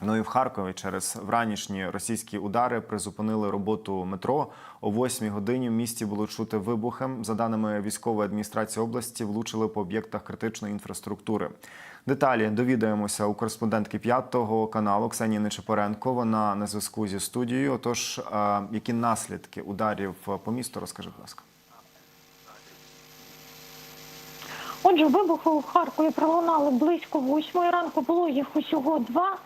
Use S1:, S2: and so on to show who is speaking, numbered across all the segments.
S1: Ну і в Харкові через вранішні російські удари призупинили роботу метро. О 8 годині в місті було чути вибухи. За даними військової адміністрації області, влучили по об'єктах критичної інфраструктури. Деталі довідаємося у кореспондентки п'ятого каналу Ксенії Нечепоренко. Вона на зв'язку зі студією. Отож, е, які наслідки ударів по місту? Розкажи, будь ласка.
S2: Отже, вибухи у Харкові пролунали близько восьмої ранку. Було їх усього два.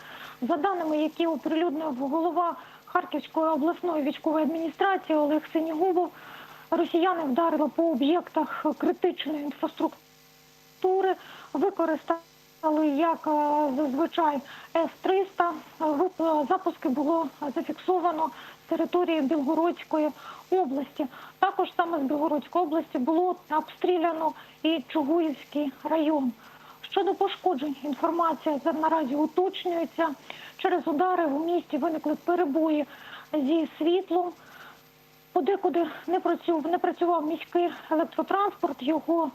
S2: За даними, які оприлюднив голова Харківської обласної військової адміністрації Олег Синігубов, росіяни вдарили по об'єктах критичної інфраструктури, використали як е, зазвичай С-300. Вип- Запуски було зафіксовано території Білгородської області. Також саме з Білгородської області було обстріляно і Чугуївський район. Щодо пошкоджень, інформація наразі уточнюється. Через удари в місті виникли перебої зі світлом. Подекуди не працював, не працював міський електротранспорт. Його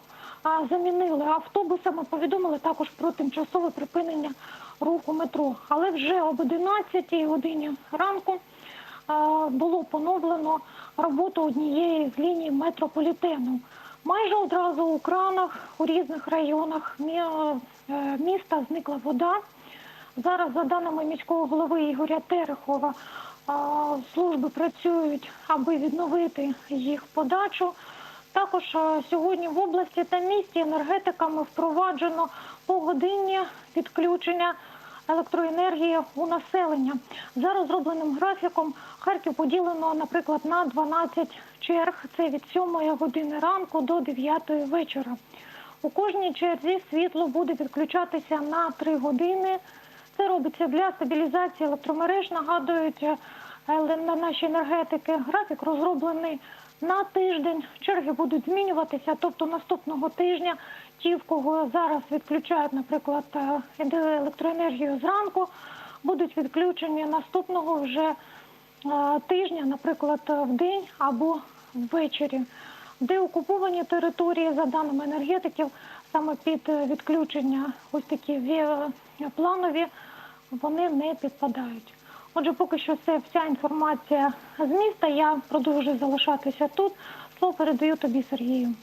S2: замінили автобусами. Повідомили також про тимчасове припинення руху метро. Але вже об 11 годині ранку було поновлено роботу однієї з ліній метрополітену. Майже одразу у кранах у різних районах е, міста зникла вода. Зараз, за даними міського голови Ігоря Терехова, служби працюють, аби відновити їх подачу. Також сьогодні в області та місті енергетиками впроваджено погодинні відключення електроенергії у населення. За розробленим графіком Харків поділено, наприклад, на 12 черг. Це від 7 години ранку до 9 вечора. У кожній черзі світло буде відключатися на 3 години. Це робиться для стабілізації електромереж. Нагадують на наші енергетики. Графік розроблений на тиждень. Черги будуть змінюватися. Тобто наступного тижня ті, в кого зараз відключають, наприклад, е, електроенергію зранку, будуть відключені наступного вже е, тижня, наприклад, в день або ввечері. Де окуповані території, за даними енергетиків, саме під відключення ось такі планові, вони не підпадають. Отже, поки що це вся інформація з міста. Я продовжую залишатися тут. Слово передаю тобі, Сергію.